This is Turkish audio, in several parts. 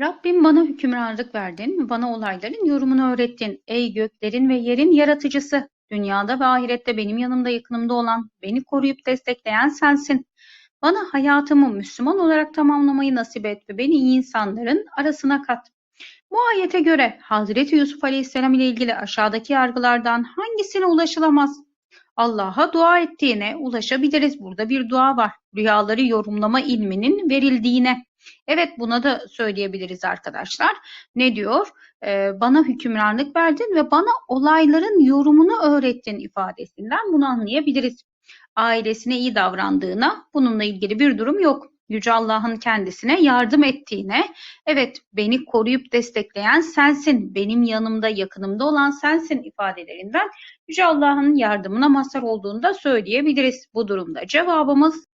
Rabbim bana hükümranlık verdin, bana olayların yorumunu öğrettin. Ey göklerin ve yerin yaratıcısı, dünyada ve ahirette benim yanımda yakınımda olan, beni koruyup destekleyen sensin. Bana hayatımı Müslüman olarak tamamlamayı nasip et ve beni iyi insanların arasına kat. Bu ayete göre Hazreti Yusuf Aleyhisselam ile ilgili aşağıdaki yargılardan hangisine ulaşılamaz? Allah'a dua ettiğine ulaşabiliriz. Burada bir dua var. Rüyaları yorumlama ilminin verildiğine. Evet buna da söyleyebiliriz arkadaşlar. Ne diyor? Ee, bana hükümranlık verdin ve bana olayların yorumunu öğrettin ifadesinden bunu anlayabiliriz. Ailesine iyi davrandığına bununla ilgili bir durum yok. Yüce Allah'ın kendisine yardım ettiğine, evet beni koruyup destekleyen sensin, benim yanımda yakınımda olan sensin ifadelerinden Yüce Allah'ın yardımına mazhar olduğunu da söyleyebiliriz bu durumda. Cevabımız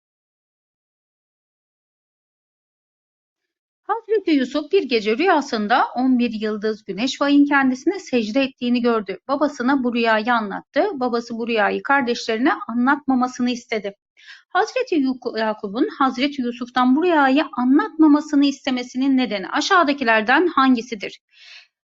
Hazreti Yusuf bir gece rüyasında 11 yıldız, güneş ve ayın kendisine secde ettiğini gördü. Babasına bu rüyayı anlattı. Babası bu rüyayı kardeşlerine anlatmamasını istedi. Hazreti Yakup'un Hazreti Yusuf'tan bu rüyayı anlatmamasını istemesinin nedeni aşağıdakilerden hangisidir?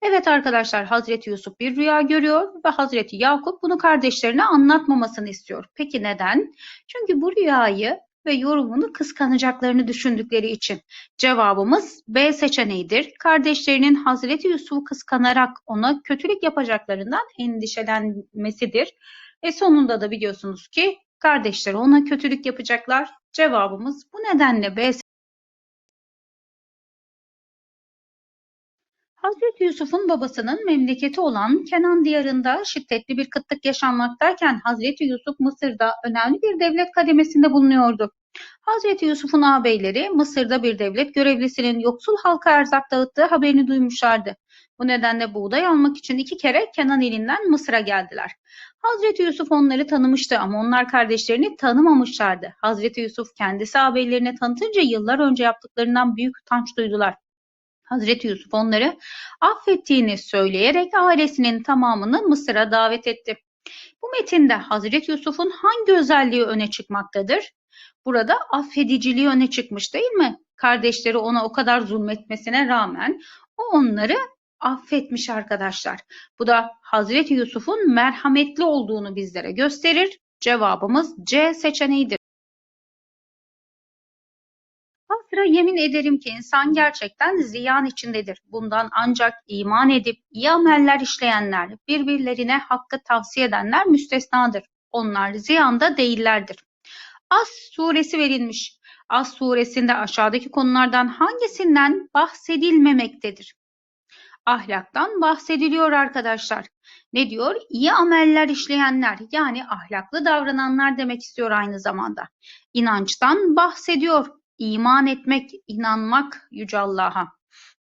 Evet arkadaşlar Hazreti Yusuf bir rüya görüyor ve Hazreti Yakup bunu kardeşlerine anlatmamasını istiyor. Peki neden? Çünkü bu rüyayı ve yorumunu kıskanacaklarını düşündükleri için. Cevabımız B seçeneğidir. Kardeşlerinin Hazreti Yusuf'u kıskanarak ona kötülük yapacaklarından endişelenmesidir. E sonunda da biliyorsunuz ki kardeşleri ona kötülük yapacaklar. Cevabımız bu nedenle B Hazreti Yusuf'un babasının memleketi olan Kenan diyarında şiddetli bir kıtlık yaşanmaktayken Hazreti Yusuf Mısır'da önemli bir devlet kademesinde bulunuyordu. Hazreti Yusuf'un ağabeyleri Mısır'da bir devlet görevlisinin yoksul halka erzak dağıttığı haberini duymuşlardı. Bu nedenle buğday almak için iki kere Kenan elinden Mısır'a geldiler. Hazreti Yusuf onları tanımıştı ama onlar kardeşlerini tanımamışlardı. Hazreti Yusuf kendisi ağabeylerine tanıtınca yıllar önce yaptıklarından büyük utanç duydular. Hazreti Yusuf onları affettiğini söyleyerek ailesinin tamamını Mısır'a davet etti. Bu metinde Hazreti Yusuf'un hangi özelliği öne çıkmaktadır? Burada affediciliği öne çıkmış değil mi? Kardeşleri ona o kadar zulmetmesine rağmen o onları affetmiş arkadaşlar. Bu da Hazreti Yusuf'un merhametli olduğunu bizlere gösterir. Cevabımız C seçeneğidir. Hasra yemin ederim ki insan gerçekten ziyan içindedir. Bundan ancak iman edip iyi ameller işleyenler, birbirlerine hakkı tavsiye edenler müstesnadır. Onlar ziyanda değillerdir. As suresi verilmiş. As suresinde aşağıdaki konulardan hangisinden bahsedilmemektedir? Ahlaktan bahsediliyor arkadaşlar. Ne diyor? İyi ameller işleyenler yani ahlaklı davrananlar demek istiyor aynı zamanda. İnançtan bahsediyor. İman etmek, inanmak Yüce Allah'a.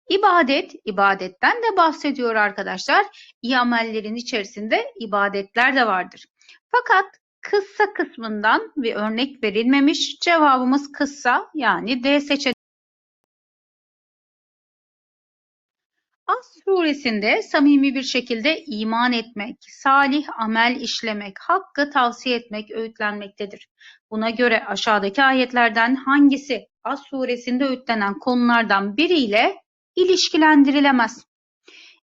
İbadet, ibadetten de bahsediyor arkadaşlar. İyi amellerin içerisinde ibadetler de vardır. Fakat kıssa kısmından bir örnek verilmemiş. Cevabımız kıssa yani D seçeneği. As suresinde samimi bir şekilde iman etmek, salih amel işlemek, hakkı tavsiye etmek öğütlenmektedir. Buna göre aşağıdaki ayetlerden hangisi As suresinde öğütlenen konulardan biriyle ilişkilendirilemez?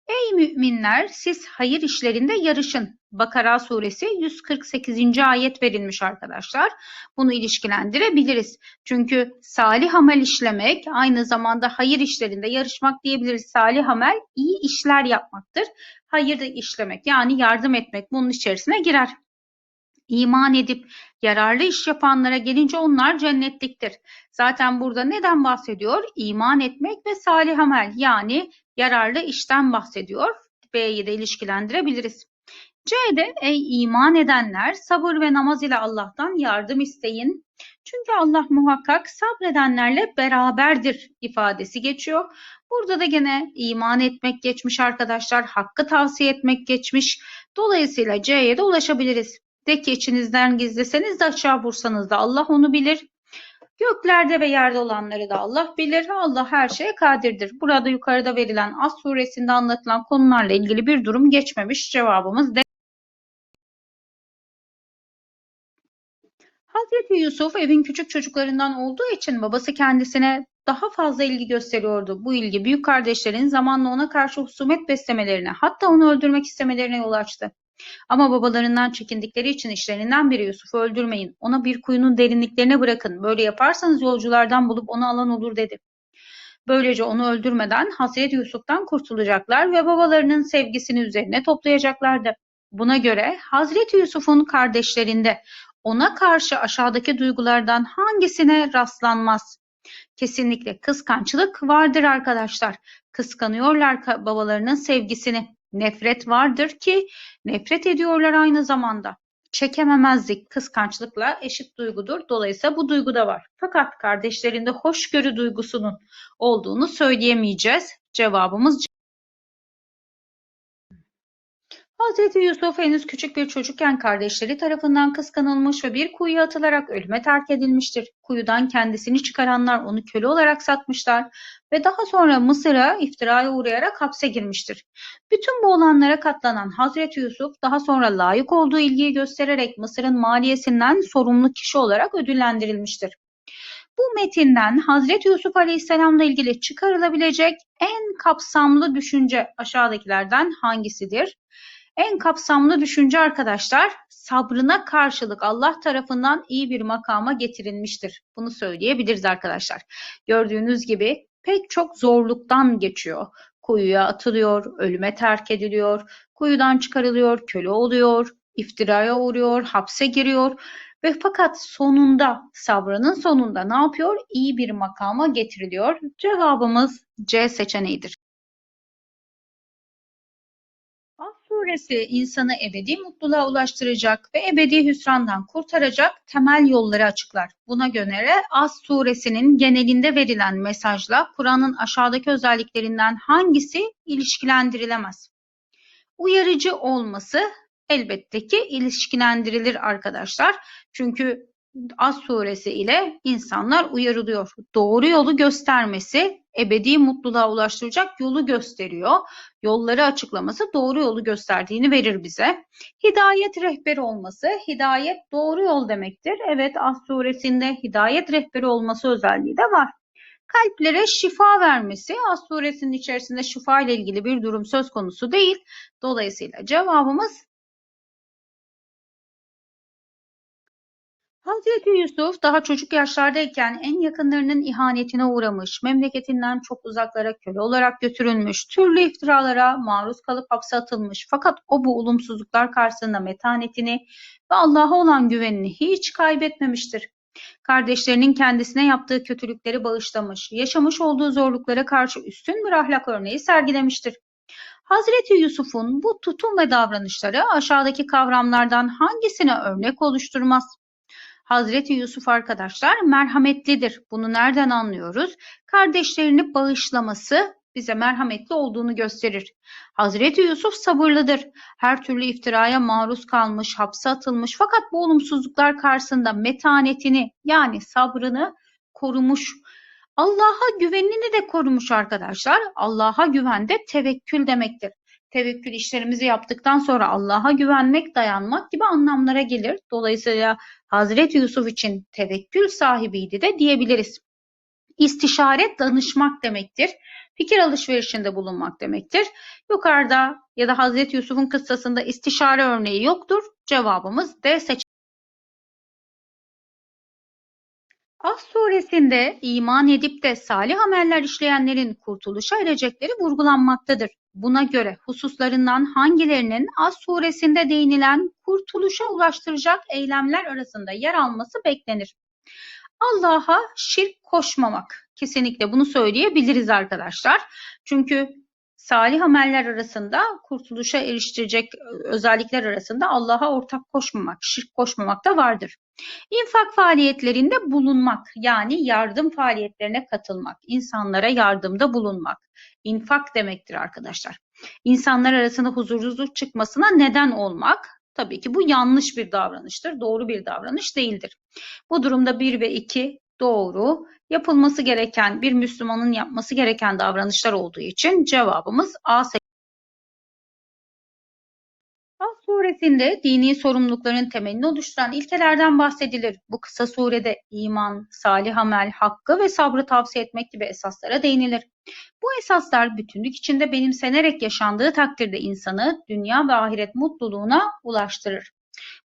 Ey müminler siz hayır işlerinde yarışın. Bakara suresi 148. ayet verilmiş arkadaşlar. Bunu ilişkilendirebiliriz. Çünkü salih amel işlemek aynı zamanda hayır işlerinde yarışmak diyebiliriz. Salih amel iyi işler yapmaktır. Hayır işlemek yani yardım etmek bunun içerisine girer. İman edip yararlı iş yapanlara gelince onlar cennetliktir. Zaten burada neden bahsediyor? İman etmek ve salih amel yani yararlı işten bahsediyor. B'yi de ilişkilendirebiliriz. C'de ey iman edenler sabır ve namaz ile Allah'tan yardım isteyin. Çünkü Allah muhakkak sabredenlerle beraberdir ifadesi geçiyor. Burada da gene iman etmek geçmiş arkadaşlar. Hakkı tavsiye etmek geçmiş. Dolayısıyla C'ye de ulaşabiliriz. De ki içinizden gizleseniz de açığa vursanız da Allah onu bilir. Göklerde ve yerde olanları da Allah bilir. Allah her şeye kadirdir. Burada yukarıda verilen As suresinde anlatılan konularla ilgili bir durum geçmemiş. Cevabımız de. Hazreti Yusuf evin küçük çocuklarından olduğu için babası kendisine daha fazla ilgi gösteriyordu. Bu ilgi büyük kardeşlerin zamanla ona karşı husumet beslemelerine, hatta onu öldürmek istemelerine yol açtı. Ama babalarından çekindikleri için işlerinden biri Yusuf'u öldürmeyin, ona bir kuyunun derinliklerine bırakın, böyle yaparsanız yolculardan bulup onu alan olur dedi. Böylece onu öldürmeden Hazreti Yusuf'tan kurtulacaklar ve babalarının sevgisini üzerine toplayacaklardı. Buna göre Hazreti Yusuf'un kardeşlerinde ona karşı aşağıdaki duygulardan hangisine rastlanmaz? Kesinlikle kıskançlık vardır arkadaşlar. Kıskanıyorlar babalarının sevgisini. Nefret vardır ki nefret ediyorlar aynı zamanda. Çekememezlik kıskançlıkla eşit duygudur. Dolayısıyla bu duygu da var. Fakat kardeşlerinde hoşgörü duygusunun olduğunu söyleyemeyeceğiz. Cevabımız Hazreti Yusuf henüz küçük bir çocukken kardeşleri tarafından kıskanılmış ve bir kuyuya atılarak ölüme terk edilmiştir. Kuyudan kendisini çıkaranlar onu köle olarak satmışlar ve daha sonra Mısır'a iftiraya uğrayarak hapse girmiştir. Bütün bu olanlara katlanan Hazreti Yusuf daha sonra layık olduğu ilgiyi göstererek Mısır'ın maliyesinden sorumlu kişi olarak ödüllendirilmiştir. Bu metinden Hazreti Yusuf Aleyhisselam'la ilgili çıkarılabilecek en kapsamlı düşünce aşağıdakilerden hangisidir? En kapsamlı düşünce arkadaşlar sabrına karşılık Allah tarafından iyi bir makama getirilmiştir. Bunu söyleyebiliriz arkadaşlar. Gördüğünüz gibi pek çok zorluktan geçiyor. Kuyuya atılıyor, ölüme terk ediliyor, kuyudan çıkarılıyor, köle oluyor, iftiraya uğruyor, hapse giriyor ve fakat sonunda sabrının sonunda ne yapıyor? İyi bir makama getiriliyor. Cevabımız C seçeneğidir. Suresi insanı ebedi mutluluğa ulaştıracak ve ebedi hüsrandan kurtaracak temel yolları açıklar. Buna göre Az suresinin genelinde verilen mesajla Kur'an'ın aşağıdaki özelliklerinden hangisi ilişkilendirilemez? Uyarıcı olması elbette ki ilişkilendirilir arkadaşlar. Çünkü Az suresi ile insanlar uyarılıyor. Doğru yolu göstermesi ebedi mutluluğa ulaştıracak yolu gösteriyor. Yolları açıklaması doğru yolu gösterdiğini verir bize. Hidayet rehberi olması, hidayet doğru yol demektir. Evet Az suresinde hidayet rehberi olması özelliği de var. Kalplere şifa vermesi, Az suresinin içerisinde şifa ile ilgili bir durum söz konusu değil. Dolayısıyla cevabımız Hazreti Yusuf daha çocuk yaşlardayken en yakınlarının ihanetine uğramış, memleketinden çok uzaklara köle olarak götürülmüş, türlü iftiralara maruz kalıp hapse atılmış. Fakat o bu olumsuzluklar karşısında metanetini ve Allah'a olan güvenini hiç kaybetmemiştir. Kardeşlerinin kendisine yaptığı kötülükleri bağışlamış, yaşamış olduğu zorluklara karşı üstün bir ahlak örneği sergilemiştir. Hazreti Yusuf'un bu tutum ve davranışları aşağıdaki kavramlardan hangisine örnek oluşturmaz? Hazreti Yusuf arkadaşlar merhametlidir. Bunu nereden anlıyoruz? Kardeşlerini bağışlaması bize merhametli olduğunu gösterir. Hazreti Yusuf sabırlıdır. Her türlü iftiraya maruz kalmış, hapse atılmış fakat bu olumsuzluklar karşısında metanetini yani sabrını korumuş. Allah'a güvenini de korumuş arkadaşlar. Allah'a güven de tevekkül demektir. Tevekkül işlerimizi yaptıktan sonra Allah'a güvenmek, dayanmak gibi anlamlara gelir. Dolayısıyla Hazreti Yusuf için tevekkül sahibiydi de diyebiliriz. İstişaret danışmak demektir. Fikir alışverişinde bulunmak demektir. Yukarıda ya da Hazreti Yusuf'un kıssasında istişare örneği yoktur. Cevabımız D seçeneği. Az suresinde iman edip de salih ameller işleyenlerin kurtuluşa erecekleri vurgulanmaktadır. Buna göre hususlarından hangilerinin Az suresinde değinilen kurtuluşa ulaştıracak eylemler arasında yer alması beklenir. Allah'a şirk koşmamak. Kesinlikle bunu söyleyebiliriz arkadaşlar. Çünkü salih ameller arasında kurtuluşa eriştirecek özellikler arasında Allah'a ortak koşmamak, şirk koşmamak da vardır. İnfak faaliyetlerinde bulunmak yani yardım faaliyetlerine katılmak, insanlara yardımda bulunmak. infak demektir arkadaşlar. İnsanlar arasında huzursuzluk çıkmasına neden olmak tabii ki bu yanlış bir davranıştır, doğru bir davranış değildir. Bu durumda 1 ve 2 doğru, yapılması gereken bir Müslümanın yapması gereken davranışlar olduğu için cevabımız A suresinde dini sorumlulukların temelini oluşturan ilkelerden bahsedilir. Bu kısa surede iman, salih amel, hakkı ve sabrı tavsiye etmek gibi esaslara değinilir. Bu esaslar bütünlük içinde benimsenerek yaşandığı takdirde insanı dünya ve ahiret mutluluğuna ulaştırır.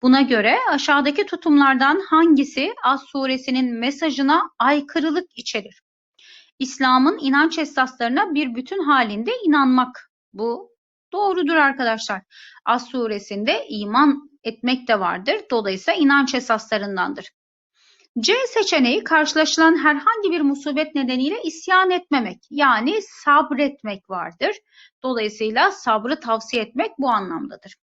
Buna göre aşağıdaki tutumlardan hangisi Az suresinin mesajına aykırılık içerir? İslam'ın inanç esaslarına bir bütün halinde inanmak. Bu doğrudur arkadaşlar. Az suresinde iman etmek de vardır. Dolayısıyla inanç esaslarındandır. C seçeneği karşılaşılan herhangi bir musibet nedeniyle isyan etmemek yani sabretmek vardır. Dolayısıyla sabrı tavsiye etmek bu anlamdadır.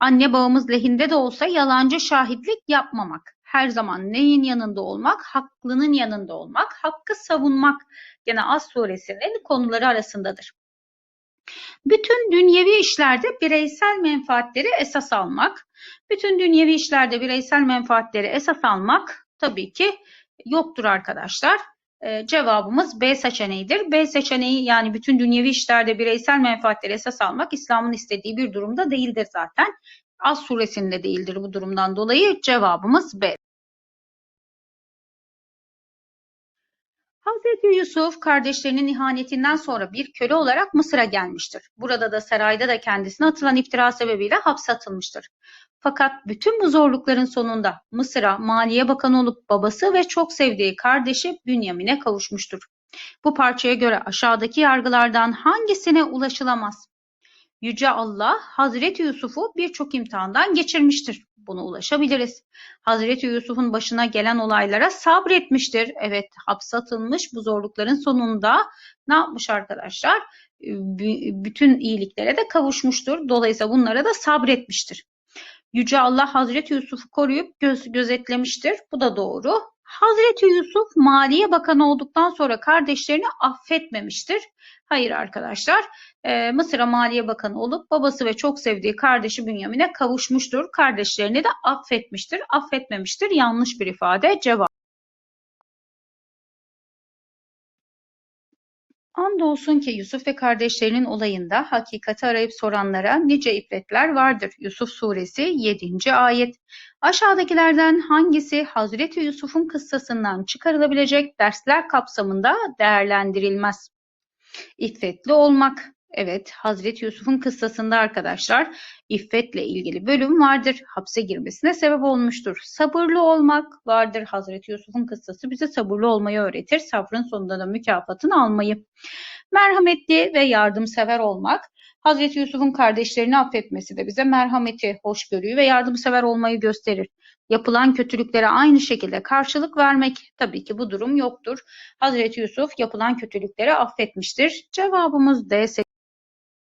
Anne babamız lehinde de olsa yalancı şahitlik yapmamak. Her zaman neyin yanında olmak? Haklının yanında olmak, hakkı savunmak gene Az suresinin konuları arasındadır. Bütün dünyevi işlerde bireysel menfaatleri esas almak. Bütün dünyevi işlerde bireysel menfaatleri esas almak tabii ki yoktur arkadaşlar. Ee, cevabımız B seçeneğidir. B seçeneği yani bütün dünyevi işlerde bireysel menfaatleri esas almak İslam'ın istediği bir durumda değildir zaten. Az suresinde değildir bu durumdan dolayı cevabımız B. Hazreti Yusuf kardeşlerinin ihanetinden sonra bir köle olarak Mısır'a gelmiştir. Burada da sarayda da kendisine atılan iftira sebebiyle hapse atılmıştır. Fakat bütün bu zorlukların sonunda Mısır'a Maliye Bakanı olup babası ve çok sevdiği kardeşi Bünyamin'e kavuşmuştur. Bu parçaya göre aşağıdaki yargılardan hangisine ulaşılamaz? Yüce Allah Hazreti Yusuf'u birçok imtihandan geçirmiştir. Buna ulaşabiliriz. Hazreti Yusuf'un başına gelen olaylara sabretmiştir. Evet hapse atılmış bu zorlukların sonunda ne yapmış arkadaşlar? Bütün iyiliklere de kavuşmuştur. Dolayısıyla bunlara da sabretmiştir. Yüce Allah Hazreti Yusuf'u koruyup göz, gözetlemiştir. Bu da doğru. Hazreti Yusuf Maliye Bakanı olduktan sonra kardeşlerini affetmemiştir. Hayır arkadaşlar. E, Mısır'a Maliye Bakanı olup babası ve çok sevdiği kardeşi Bünyamin'e kavuşmuştur. Kardeşlerini de affetmiştir. Affetmemiştir. Yanlış bir ifade. Cevap. Andolsun ki Yusuf ve kardeşlerinin olayında hakikati arayıp soranlara nice ibretler vardır. Yusuf suresi 7. ayet. Aşağıdakilerden hangisi Hazreti Yusuf'un kıssasından çıkarılabilecek dersler kapsamında değerlendirilmez? İffetli olmak. Evet, Hazreti Yusuf'un kıssasında arkadaşlar iffetle ilgili bölüm vardır. Hapse girmesine sebep olmuştur. Sabırlı olmak vardır. Hazreti Yusuf'un kıssası bize sabırlı olmayı öğretir. Sabrın sonunda da mükafatını almayı. Merhametli ve yardımsever olmak. Hazreti Yusuf'un kardeşlerini affetmesi de bize merhameti, hoşgörüyü ve yardımsever olmayı gösterir. Yapılan kötülüklere aynı şekilde karşılık vermek. Tabii ki bu durum yoktur. Hazreti Yusuf yapılan kötülükleri affetmiştir. Cevabımız D